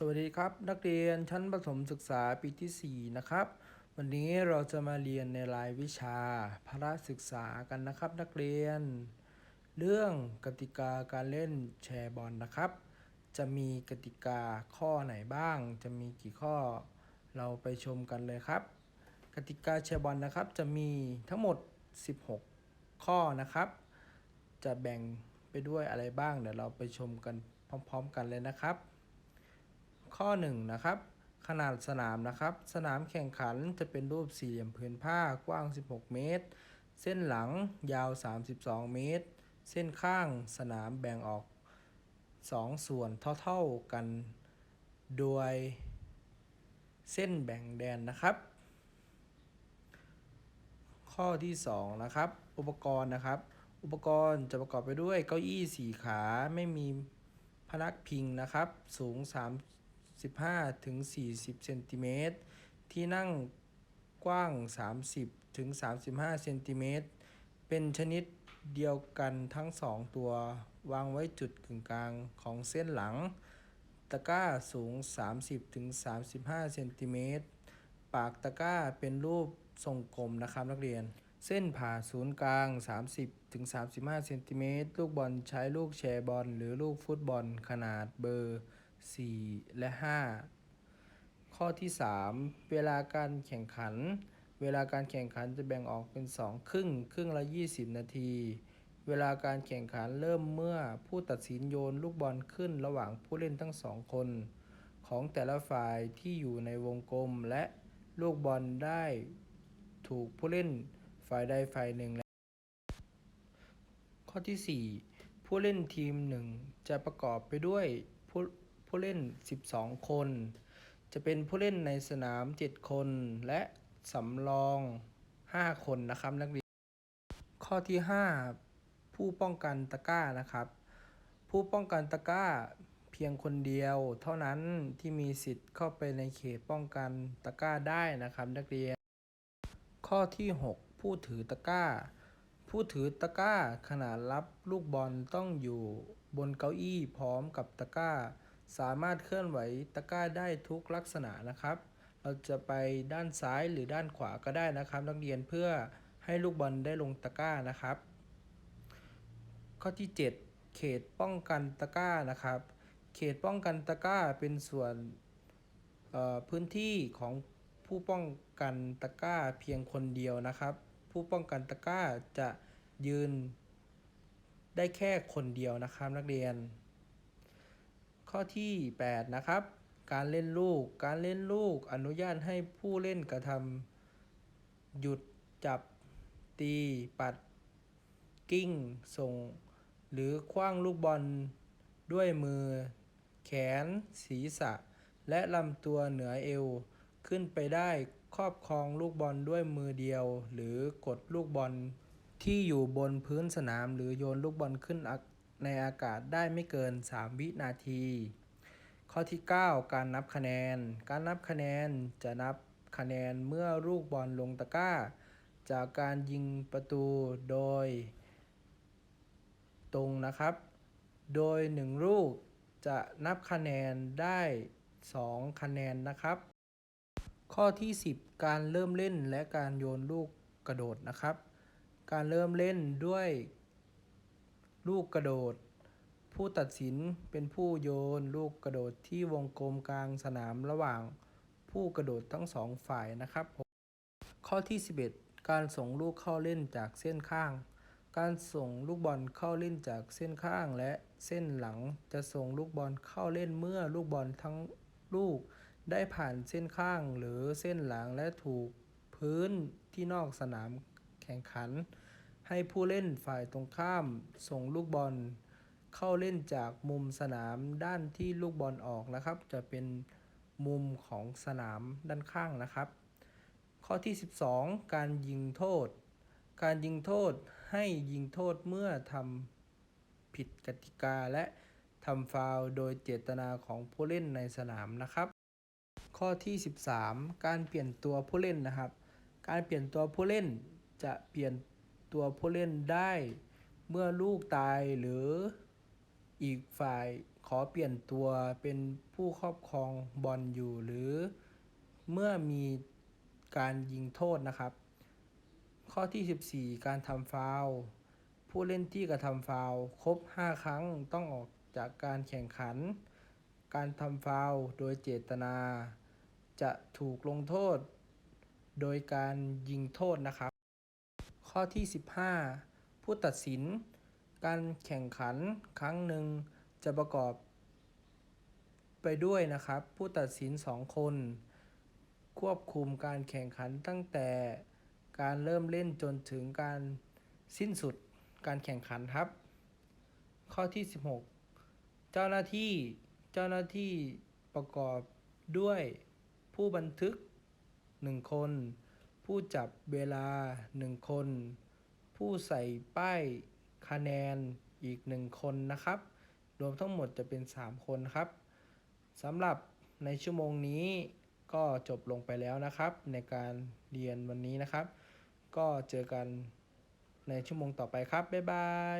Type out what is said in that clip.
สวัสดีครับ นักเรียนชั้นประถมศึกษาปีที่ 4 นะครับ วันนี้เราจะมาเรียนในรายวิชาพละศึกษากันนะครับ นักเรียน เรื่องกติกาการเล่นแชร์บอลนะครับ จะมีกติกาข้อไหนบ้าง จะมีกี่ข้อเราไปชมกันเลยครับ กติกาแชร์บอลนะครับ จะมีทั้งหมด 16 ข้อนะครับ จะแบ่งไปด้วยอะไรบ้างเดี๋ยวเราไปชมกันพร้อม ๆ กันเลยนะครับ ข้อ1นะครับขนาดสนามนะครับ สนามแข่งขันจะเป็นรูปสี่เหลี่ยมผืนผ้ากว้าง 16 เมตร เส้นหลังยาว 32 เมตร เส้นข้างสนามแบ่งออก 2 ส่วนเท่าๆกัน โดยเส้นแบ่งแดนนะครับ ข้อที่ 2 นะครับ อุปกรณ์นะครับ อุปกรณ์จะประกอบไปด้วยเก้าอี้สี่ขาไม่มีพนักพิงนะครับ สูง 35ถึง40เซนติเมตรที่นั่งกว้าง 30ถึง35เซนติเมตรเป็นชนิดเดียวกันทั้งสองตัววางไว้จุดกึ่งกลางของเส้นหลัง ตะกร้าสูง 30ถึง35เซนติเมตรปากตะกร้าเป็นรูปทรงกลมนะครับนักเรียน เส้นผ่าศูนย์กลาง 30ถึง35เซนติเมตรลูกบอลใช้ลูกแชร์บอลหรือลูกฟุตบอลขนาดเบอร์ 4 และ 5 ข้อที่ 3 เวลาการแข่งขัน เวลาการแข่งขันจะแบ่งออกเป็น 2 ครึ่ง ครึ่งละ 20 นาที เวลาการแข่งขันเริ่มเมื่อผู้ตัดสินโยนลูกบอลขึ้นระหว่างผู้เล่นทั้งสองคน ของแต่ละฝ่ายที่อยู่ในวงกลมและลูกบอลได้ถูกผู้เล่นฝ่ายใดฝ่ายหนึ่งแล้วข้อที่ 4 ผู้เล่นทีมหนึ่งจะประกอบไปด้วยผู้ ผู้เล่น 12 คน จะเป็นผู้เล่นในสนาม 7 คน และสำรอง 5 คนนะครับนักเรียน ข้อที่ 5 ผู้ป้องกันตะกร้านะครับ ผู้ป้องกันตะกร้าเพียงคนเดียว เท่านั้นที่มีสิทธิ์เข้าไปในเขตป้องกันตะกร้าได้นะครับนักเรียน ข้อที่ 6 ผู้ถือตะกร้า ผู้ถือตะกร้าขณะรับลูกบอลต้องอยู่บนเก้าอี้พร้อมกับตะกร้า สามารถเคลื่อนไหวตะกร้าได้ทุกลักษณะนะครับ เราจะไปด้านซ้ายหรือด้านขวาก็ได้นะครับ นักเรียนเพื่อให้ลูกบอลได้ลงตะกร้านะครับ ข้อที่ 7 เขตป้องกันตะกร้านะครับ เขตป้องกันตะกร้าเป็นส่วนพื้นที่ของผู้ป้องกันตะกร้าเพียงคนเดียวนะครับ ผู้ป้องกันตะกร้าจะยืนได้แค่คนเดียวนะครับนักเรียน ข้อที่ 8 นะครับ การเล่นลูก การเล่นลูกอนุญาตให้ผู้เล่นกระทำหยุดจับตี ปัด กิ้ง ส่ง หรือคว้างลูกบอลด้วยมือ แขน ศีรษะ และลำตัวเหนือเอว ขึ้นไปได้ครอบครองลูกบอลด้วยมือเดียว หรือกดลูกบอลที่อยู่บนพื้นสนามหรือโยนลูกบอลขึ้น ในอากาศได้ไม่เกิน 3 วินาที ข้อที่ 9 การนับคะแนน การนับคะแนนจะนับคะแนนเมื่อลูกบอลลงตะกร้า จากการยิงประตูโดย ตรงนะครับ โดย 1 ลูกจะนับคะแนนได้ 2 คะแนนนะครับ ข้อที่ 10 การเริ่มเล่นและการโยนลูกกระโดดนะครับ การเริ่มเล่นด้วย ลูกกระโดด ผู้ตัดสินเป็นผู้โยนลูกกระโดดที่วงกลมกลางสนามระหว่างผู้กระโดดทั้งสองฝ่ายนะครับ ข้อที่ 11 การส่งลูกเข้าเล่นจากเส้นข้าง การส่งลูกบอลเข้าเล่นจากเส้นข้างและเส้นหลังจะส่งลูกบอลเข้าเล่นเมื่อลูกบอลทั้งลูกได้ผ่านเส้นข้างหรือเส้นหลังและถูกพื้นที่นอกสนามแข่งขัน ให้ผู้เล่นฝ่ายตรงข้ามส่งลูกบอล เข้าเล่นจากมุมสนามด้านที่ลูกบอลออกนะครับ จะเป็นมุมของสนามด้านข้างนะครับ ข้อที่ 12 การยิงโทษ การยิงโทษให้ยิงโทษเมื่อทำผิดกติกาและทำฟาวโดยเจตนาของผู้เล่นในสนามนะครับ ข้อที่ 13 การเปลี่ยนตัวผู้เล่นนะครับ การเปลี่ยนตัวผู้เล่นจะเปลี่ยน ตัวผู้เล่นได้ เมื่อลูกตายหรืออีกฝ่ายขอเปลี่ยนตัวเป็นผู้ครอบครองบอลอยู่หรือเมื่อมีการยิงโทษนะครับ ข้อที่ 14 การทำฟาวผู้เล่นที่กระทำฟาวครบ 5 ครั้งต้องออกจากการแข่งขัน การทำฟาวโดยเจตนา จะถูกลงโทษ โดยการยิงโทษนะครับ ข้อที่ 15 ผู้ตัดสิน การแข่งขันครั้งหนึ่งจะประกอบ ไปด้วยนะครับ ผู้ตัดสิน 2 คน ควบคุมการแข่งขันตั้งแต่การเริ่มเล่นจนถึงการสิ้นสุดการแข่งขันครับ ข้อที่ 16 เจ้าหน้าที่เจ้าหน้าที่ประกอบด้วยผู้บันทึก 1 คน ผู้จับเวลาหนึ่งคน ผู้ใส่ป้ายคะแนนอีกหนึ่งคนนะครับ รวมทั้งหมดจะเป็น 3 คนครับสำหรับในชั่วโมงนี้ก็จบลงไปแล้วนะครับ ในการเรียนวันนี้นะครับ ก็เจอกันในชั่วโมงต่อไปครับ บ๊ายบาย